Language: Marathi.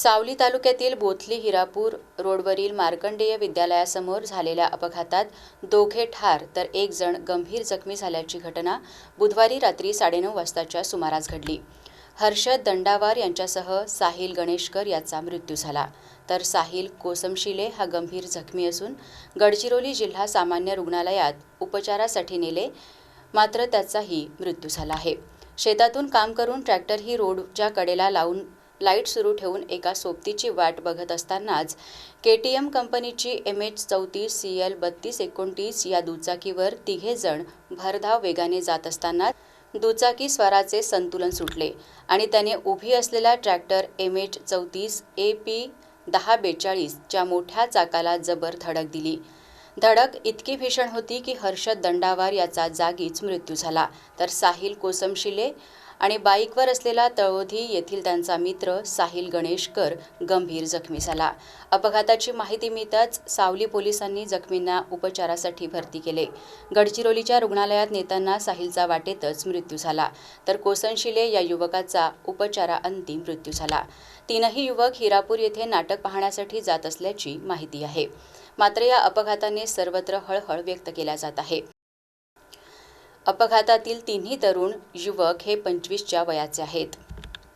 सावली तालुक्यातील बोथली हिरापूर रोडवरील मार्कंडेय विद्यालयासमोर झालेल्या अपघातात दोघे ठार तर एक जण गंभीर जखमी झाल्याची घटना बुधवारी रात्री साडेनऊ वाजताच्या सुमारास घडली. हर्षद दंडावार यांच्यासह साहिल गणेशकर याचा मृत्यू झाला. तर साहिल कोसमशिले हा गंभीर जखमी असून गडचिरोली जिल्हा सामान्य रुग्णालयात उपचारासाठी नेले मात्र त्याचाही मृत्यू झाला आहे. शेतातून काम करून ट्रॅक्टर ही रोडच्या कडेला लावून लाइट सुरू ठेवून एका सोबतीची वाट बघत असतानाच के टी एम कंपनीची एम एच चौतीस सी एल बत्तीस एकोणतीस या दुचाकीवर तिघे जण भरधाव वेगाने जात असताना दुचाकी स्वराचे संतुलन सुटले आणि त्याने उभी असलेला ट्रॅक्टर एम एच चौतीस ए पी दहा बेचाळीसच्या मोठ्या चाकाला जबर धडक दिली. धडक इतकी भीषण होती की हर्षद दंडावार याचा जागीच मृत्यू झाला. तर साहिल कोसमशिले आणि बाईकवर असलेला तळोधी येथील त्यांचा मित्र साहिल गणेशकर गंभीर जखमी झाला. अपघाताची माहिती मिळताच सावली पोलिसांनी जखमींना उपचारासाठी भरती केले. गडचिरोलीच्या रुग्णालयात नेताना साहिलचा वाटेतच मृत्यू झाला. तर कोसनशिले या युवकाचा उपचाराअंती मृत्यू झाला. तीनही युवक हिरापूर येथे नाटक पाहण्यासाठी जात असल्याची माहिती आहे. मात्र या अपघाताने सर्वत्र हळहळ व्यक्त केल्या जात आहे. अपघातातील तिन्ही तरुण युवक हे पंचवीसच्या वयाचे आहेत.